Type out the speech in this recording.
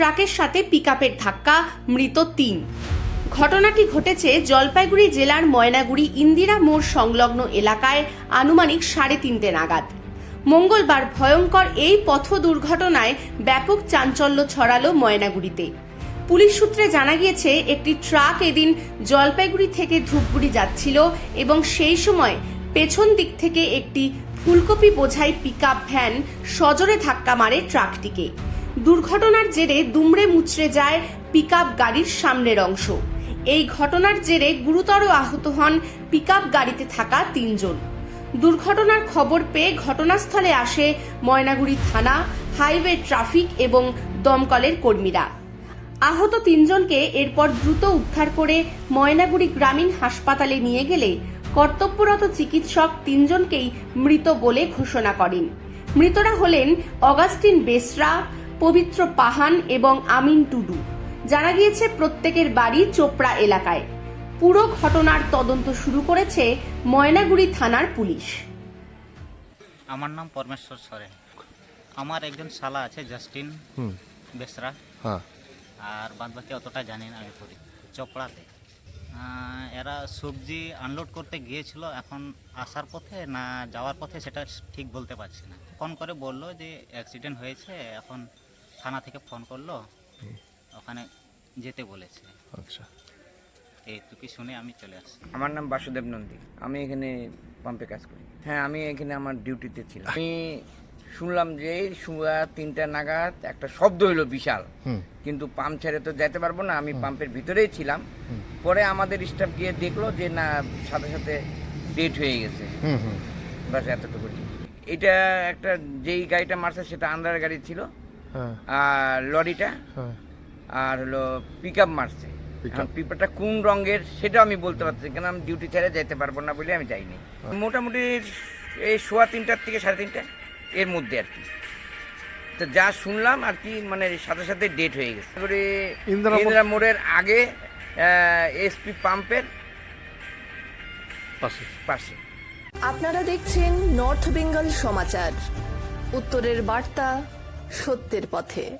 ট্রাকের সাথে পিকআপের ধাক্কা, মৃত তিন। ঘটনাটি ঘটেছে জলপাইগুড়ি জেলার ময়নাগুড়ি ইন্দিরা মোড় সংলগ্ন এলাকায় আনুমানিক সাড়ে তিনটে নাগাদ। মঙ্গলবার ভয়ঙ্কর এই পথ দুর্ঘটনায় ব্যাপক চাঞ্চল্য ছড়ালো ময়নাগুড়িতে। পুলিশ সূত্রে জানা গিয়েছে, একটি ট্রাক এদিন জলপাইগুড়ি থেকে ধূপগুড়ি যাচ্ছিল এবং সেই সময় পেছন দিক থেকে একটি ফুলকপি বোঝাই পিকআপ ভ্যান সজোরে ধাক্কা মারে ট্রাকটিকে। দুর্ঘটনার জেরে দুমড়ে মুচড়ে যায় পিকআপ গাড়ির সামনের অংশ। এই ঘটনার জেরে গুরুতর আহত হন পিকআপ গাড়িতে থাকা তিনজন। দুর্ঘটনার খবর পেয়ে ঘটনাস্থলে আসে ময়নাগুড়ি থানা, হাইওয়ে ট্রাফিক এবং দমকলের কর্মীরা। আহত তিনজনকে এরপর দ্রুত উদ্ধার করে ময়নাগুড়ি গ্রামীণ হাসপাতালে নিয়ে গেলে কর্তব্যরত চিকিৎসক তিনজনকেই মৃত বলে ঘোষণা করেন। মৃতরা হলেন অগাস্টিন বেসরা পবিত্র পাহান এবং আমিন টুডু। জানা গিয়েছে প্রত্যেকের বাড়ি চোপড়া এলাকায়। পুরো ঘটনার তদন্ত শুরু করেছে ময়নাগুড়ি থানার পুলিশ। আমার নাম পরমেশ্বর সরেন আমার একজন শালা আছে জাস্টিন হুম। বেসরা। হ্যাঁ। আর বাদ বাকি অতটা জানি না আমি করি চপড়াতে। এরা সবজি আনলোড করতে গিয়েছিল এখন আসার পথে না যাওয়ার পথে সেটা ঠিক বলতে পারছি না। ফোন করে বলল যে অ্যাক্সিডেন্ট হয়েছে এখন থানা থেকে ফোন করল। ওখানে যেতে বলেছে। আচ্ছা। এইটুকু শুনে আমি চলে আসছি। আমার নাম বাসুদেব নন্দী। আমি এখানে পাম্পে কাজ করি। হ্যাঁ আমি এখানে আমার ডিউটিতে ছিলাম। আমি শুনলাম যে সুয়া তিনটা নাগাদ একটা শব্দ হলো বিশাল। কিন্তু পাম্প ছেড়ে তো যেতে পারব না। আমি পাম্পের ভিতরেই ছিলাম। পরে আমাদের স্টাফ গিয়ে দেখল যে না সাথে সাথে ডেট হয়ে গেছে। হুম হুম। বাস এতটুকু এটা একটা যেই গাড়িটা মারছে সেটা আন্ডার গাড়ি ছিল। লরিটা হ্যাঁ। আর হলো পিক আপ মারছে। Pickup. কোন রঙের সেটা আমি বলতে পারছি কেন আমি ডিউটি ছেড়ে যেতে পারব না বলে আমি যাইনি। মোটামুটি এই সোয়া তিনটার থেকে সাড়ে তিনটা এর মধ্যে আর কি। তো যা শুনলাম আর কি মানে সাথে সাথে ডেট হয়ে গেছে। ইন্দিরা ইন্দিরা মোড়ের আগে এসপি পাম্পের পাশে। পাশে। আপনারা দেখছেন নর্থ বেঙ্গল সমাচার উত্তরের বার্তা সত্যের পথে।